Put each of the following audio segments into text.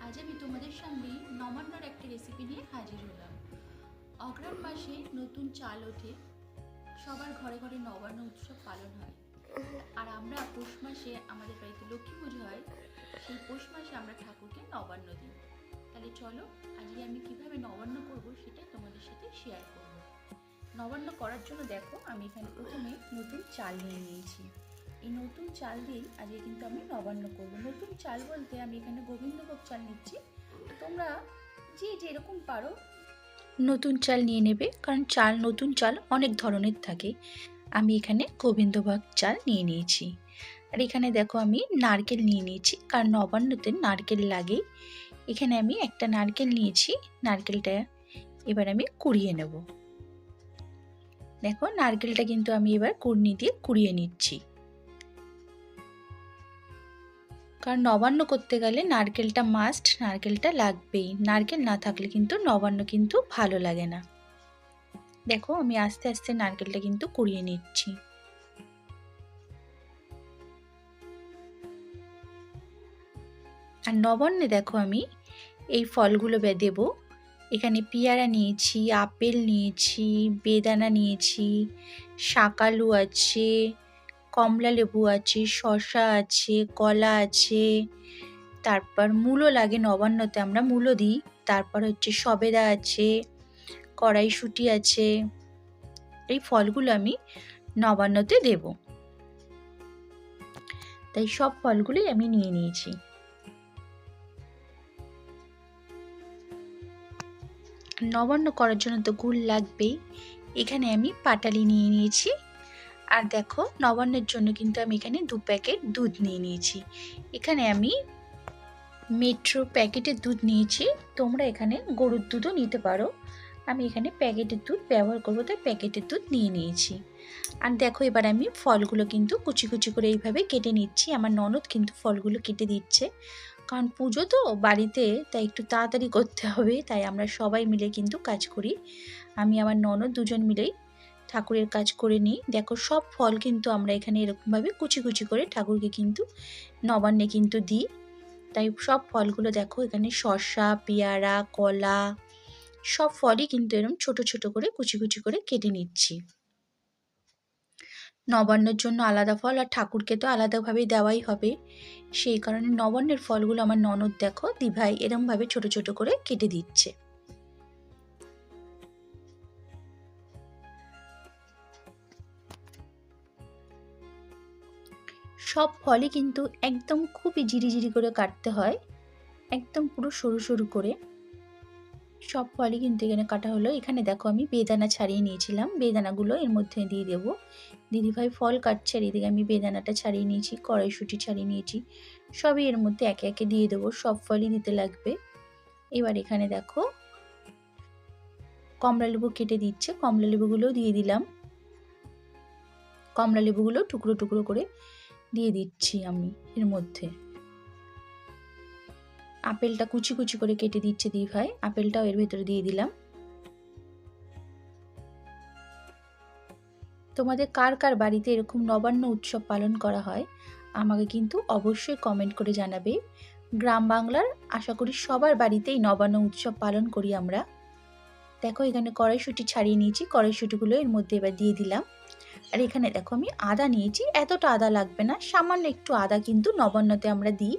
আজ আমি তোমাদের সামনে নবান্নর একটা রেসিপি নিয়ে হাজির হলাম। অগ্রাণ মাসে নতুন চাল ওঠে, সবার ঘরে ঘরে নবান্ন উৎসব পালন হয়। আর আমরা পৌষ মাসে আমাদের বাড়িতে লক্ষ্মী পুজো হয়, সেই পৌষ মাসে আমরা ঠাকুরকে নবান্ন দিই। তাহলে চলো, আজকে আমি কীভাবে নবান্ন করব সেটাই তোমাদের সাথে শেয়ার করব। নবান্ন করার জন্য দেখো, আমি এখানে প্রথমে নতুন চাল নিয়ে নিয়েছি। এই নতুন চাল দিয়েই আজকে কিন্তু আমি নবান্ন করব। নতুন চাল বলতে আমি এখানে গোবিন্দভোগ চাল নিচ্ছি। তোমরা যে যেরকম পারো নতুন চাল নিয়ে নেবে, কারণ চাল, নতুন চাল অনেক ধরনের থাকে। আমি এখানে গোবিন্দভোগ চাল নিয়ে নিয়েছি। আর এখানে দেখো আমি নারকেল নিয়ে নিয়েছি, কারণ নবান্নতে নারকেল লাগে এখানে আমি একটা নারকেল নিয়েছি, নারকেলটা এবার আমি কুড়িয়ে নেব। দেখো, নারকেলটা কিন্তু আমি এবার কুড়নি দিয়ে কুড়িয়ে নিচ্ছি। কারণ নবান্ন করতে গেলে নারকেলটা মাস্ট নারকেলটা লাগবেই। নারকেল না থাকলে কিন্তু নবান্ন কিন্তু ভালো লাগে না। দেখো, আমি আস্তে আস্তে নারকেলটা কিন্তু কুড়িয়ে নিচ্ছি। আর নবান্নে দেখো আমি এই ফলগুলো দেব। এখানে পেয়ারা নিয়েছি, আপেল নিয়েছি, বেদানা নিয়েছি, শাকালু আছে কমলা লেবু আছে, শসা আছে, কলা আছে। তারপর মূলো লাগে নবান্নতে, আমরা মূলো দিই। তারপর হচ্ছে সবেদা আছে, কড়াইশুঁটি আছে। এই ফলগুলো আমি নবান্নতে দেব। তাই সব ফলগুলোই আমি নিয়ে নিয়েছি। নবান্ন করার জন্য তো গুড় লাগবেই। এখানে আমি পাটালি নিয়ে নিয়েছি। আর দেখো, নবান্নের জন্য কিন্তু আমি এখানে দু প্যাকেট দুধ নিয়ে নিয়েছি। এখানে আমি মেট্রো প্যাকেটের দুধ নিয়েছি। তোমরা এখানে গরুর দুধও নিতে পারো। আমি এখানে প্যাকেটের দুধ ব্যবহার করব, তাই প্যাকেটের দুধ নিয়ে নিয়েছি। আর দেখো, এবার আমি ফলগুলো কিন্তু কুচি কুচি করে এইভাবে কেটে নিচ্ছি। আমার ননদ কিন্তু ফলগুলো কেটে দিচ্ছে। কারণ পুজো তো বাড়িতে, তাই একটু তাড়াতাড়ি করতে হবে, তাই আমরা সবাই মিলে কিন্তু কাজ করি। আমি, আমার ননদ দুজন মিলেই ঠাকুরের কাজ করে নিই। দেখো, সব ফল কিন্তু আমরা এখানে এরকমভাবে কুচি কুচি করে ঠাকুরকে কিন্তু নবান্নে কিন্তু দিই। তাই সব ফলগুলো দেখো, এখানে শসা, পেয়ারা, কলা, সব ফলই কিন্তু এরকম ছোট ছোট করে কুচি কুচি করে কেটে নিচ্ছি। নবান্নের জন্য আলাদা ফল আর ঠাকুরকে তো আলাদাভাবেই দেওয়াই হবে। সেই কারণে নবান্নের ফলগুলো আমার ননদ দেখো, দিভাই এরমভাবে ছোট ছোট করে কেটে দিচ্ছে। সব ফলই কিন্তু একদম খুবই জিরিজিরি করে কাটতে হয়, একদম পুরো সরু সরু করে। সব ফলই কিন্তু এখানে কাটা হলো। এখানে দেখো আমি বেদানা ছাড়িয়ে নিয়েছিলাম। বেদানাগুলো এর মধ্যে দিয়ে দেবো। দিদিভাই ফল কাটছে আর এদিকে আমি বেদানাটা ছাড়িয়ে নিয়েছি, কড়াইশুঁটি ছাড়িয়ে নিয়েছি। সবই এর মধ্যে একে একে দিয়ে দেবো। সব ফলই দিতে লাগবে। এবার এখানে দেখো কমলা লেবু কেটে দিচ্ছে। কমলা লেবুগুলোও দিয়ে দিলাম। কমলা লেবুগুলো টুকরো টুকরো করে দিয়ে দিচ্ছি আমি এর মধ্যে। আপেলটা কুচি কুচি করে কেটে দিচ্ছে দি ভাই। আপেলটাও এর ভেতরে দিয়ে দিলাম। তোমাদের কার কার বাড়িতে এরকম নবান্ন উৎসব পালন করা হয়, আমাকে কিন্তু অবশ্যই কমেন্ট করে জানাবে। গ্রাম বাংলার আশা করি সবার বাড়িতেই নবান্ন উৎসব পালন করি আমরা। দেখো এখানে কড়াইশুঁটি ছাড়িয়ে নিয়েছি, কড়াইশুঁটিগুলো এর মধ্যে এবার দিয়ে দিলাম। আর এখানে দেখো আমি আদা নিয়েছি। এতটা আদা লাগবে না, সামান্য একটু আদা কিন্তু নবান্নতে আমরা দিই।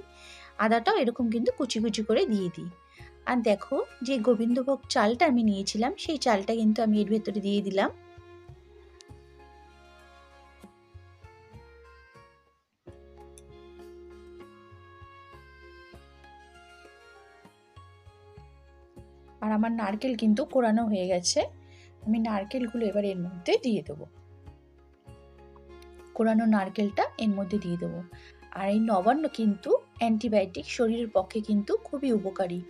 আদাটাও এরকম কিন্তু কুচি কুচি করে দিয়ে দিই। আর দেখো যে গোবিন্দভোগ চালটা আমি নিয়েছিলাম, সেই চালটা কিন্তু আমি এর ভেতরে দিয়ে দিলাম। আর আমার নারকেল কিন্তু কোরানো হয়ে গেছে। আমি নারকেলগুলো এবার এর মধ্যে দিয়ে দেবো। কোরানো নারকেলটা এর মধ্যে দিয়ে দেবো। আর এই নবান্ন কিন্তু অ্যান্টিবায়োটিক শরীরের পক্ষে কিন্তু খুবই উপকারী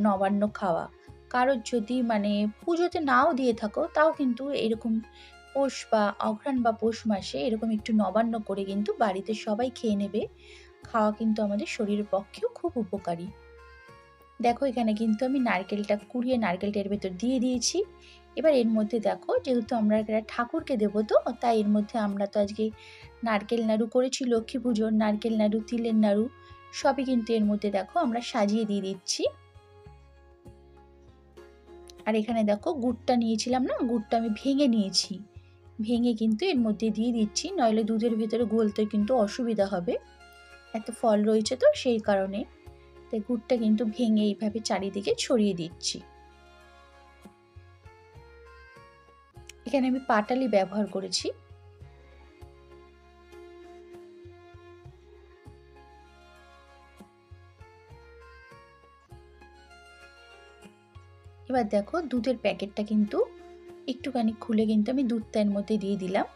নবান্ন খাওয়া। কারোর যদি মানে পুজোতে নাও দিয়ে থাকো, তাও কিন্তু এরকম পৌষ বা অঘ্রাণ বা পৌষ মাসে এরকম একটু নবান্ন করে কিন্তু বাড়িতে সবাই খেয়ে নেবে। খাওয়া কিন্তু আমাদের শরীরের পক্ষেও খুব উপকারী। দেখো এখানে কিন্তু আমি নারকেলটা কুড়িয়ে নারকেলটা এর ভেতর দিয়ে দিয়েছি। এবার এর মধ্যে দেখো, যেহেতু আমরা একটা ঠাকুরকে দেবো তো, তাই এর মধ্যে আমরা তো আজকে নারকেল নাড়ু করেছি, লক্ষ্মী পুজোর নারকেল নাড়ু, তিলের নাড়ু, সবই কিন্তু এর মধ্যে দেখো আমরা সাজিয়ে দিয়ে দিচ্ছি। আর এখানে দেখো গুড়টা নিয়েছিলাম না, গুড়টা আমি ভেঙে নিয়েছি। ভেঙে কিন্তু এর মধ্যে দিয়ে দিচ্ছি, নইলে দুধের ভেতরে গলতে কিন্তু অসুবিধা হবে। এত ফল রয়েছে তো সেই কারণে। তাই গুড়টা কিন্তু ভেঙে এইভাবে চারিদিকে ছড়িয়ে দিচ্ছি। এখানে আমি পাটালি ব্যবহার করেছি। এবার দেখো দুধের প্যাকেটটা কিন্তু একটুখানি খুলে কিন্তু আমি দুধটা এর মধ্যে দিয়ে দিলাম।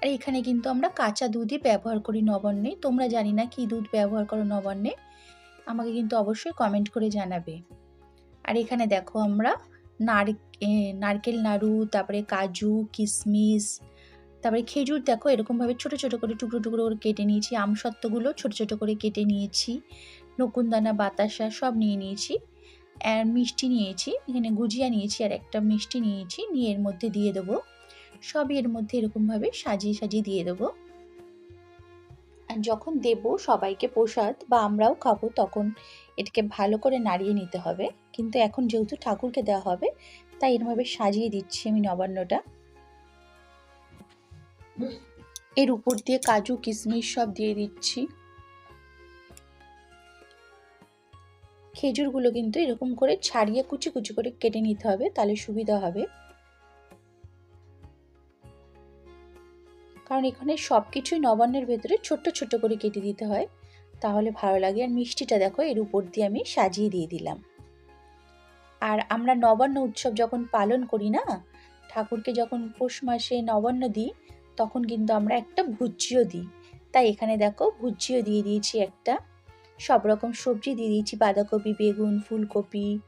আর এখানে কিন্তু আমরা কাঁচা দুধই ব্যবহার করি নবান্নে। তোমরা জানি না কি দুধ ব্যবহার করো নবান্নে। আমাকে কিন্তু অবশ্যই কমেন্ট করে জানাবে। আর এখানে দেখো আমরা নারকেল নাড়ু, তারপরে কাজু কিশমিশ তারপরে খেজুর দেখো এরকমভাবে ছোট ছোট করে টুকরো টুকরো করে কেটে নিয়েছি আমসত্ত্বগুলো ছোট ছোট করে কেটে নিয়েছি নকুনদানা বাতাসা সব নিয়ে নিয়েছি, আর মিষ্টি নিয়েছি, এখানে গুজিয়া নিয়েছি আর একটা মিষ্টি নিয়েছি, নিয়ে এর মধ্যে দিয়ে দেবো। সবই এর মধ্যে এরকমভাবে সাজিয়ে সাজিয়ে দিয়ে দেবো। যখন দেব সবাইকে প্রসাদ বা আমরাও খাব, তখন এটাকে ভালো করে নাড়িয়ে নিতে হবে। কিন্তু এখন যেহেতু ঠাকুরকে দেওয়া হবে, তাই এরমভাবে সাজিয়ে দিচ্ছি আমি নবান্নটা। এর উপর দিয়ে কাজু, কিশমিশ সব দিয়ে দিচ্ছি। খেজুরগুলো কিন্তু এরকম করে ছাড়িয়ে কুচি কুচি করে কেটে নিতে হবে, তাহলে সুবিধা হবে। কারণ এখানে সব কিছুই নবান্নের ভেতরে ছোট্ট ছোট্ট করে কেটে দিতে হয়। তাহলে ভালো লাগে। আর মিষ্টিটা দেখো, এর উপর দিয়ে আমি সাজিয়ে দিয়ে দিলাম। আর আমরা নবান্ন উৎসব যখন পালন করি না, ঠাকুরকে যখন পৌষ মাসে নবান্ন দিই, তখন কিন্তু আমরা একটা ভুজিও দিই। তাই এখানে দেখো ভুজিও দিয়ে দিয়েছি একটা। সব রকম সবজি দিয়ে দিয়েছি, বাঁধাকপি, বেগুন, ফুলকপি,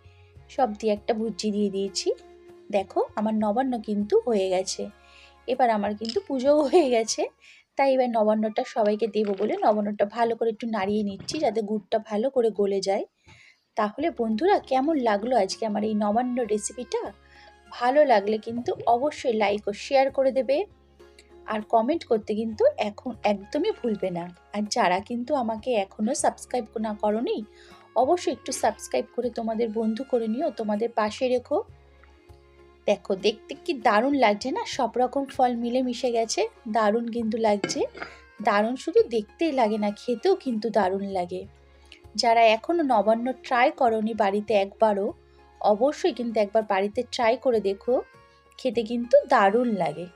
সব দিয়ে একটা ভুজি দিয়ে দিয়েছি। দেখো, আমার নবান্ন কিন্তু হয়ে গেছে। এবার আমার কিন্তু পুজোও হয়ে গেছে। তাই এবার নবান্নটা সবাইকে দেবো বলে নবান্নটা ভালো করে একটু নাড়িয়ে নিচ্ছি যাতে গুড়টা ভালো করে গলে যায়। তাহলে বন্ধুরা কেমন লাগল আজকে আমার এই নবান্ন রেসিপিটা ভালো লাগলে কিন্তু অবশ্যই লাইক ও শেয়ার করে দেবে। আর কমেন্ট করতে কিন্তু এখন একদমই ভুলবে না। আর যারা কিন্তু আমাকে এখনও সাবস্ক্রাইব না করনি, অবশ্যই একটু সাবস্ক্রাইব করে তোমাদের বন্ধু করে নিও, তোমাদের পাশে রেখো। দেখো, দেখতে কি দারুণ লাগছে না? সব রকম ফল মিলে মিশে গেছে। দারুণ কিন্তু লাগছে। দারুণ শুধু দেখতেই লাগে না, খেতেও কিন্তু দারুণ লাগে। যারা এখনও নবান্ন ট্রাই করনি বাড়িতে একবারও, অবশ্যই কিন্তু একবার বাড়িতে ট্রাই করে দেখো। খেতে কিন্তু দারুণ লাগে।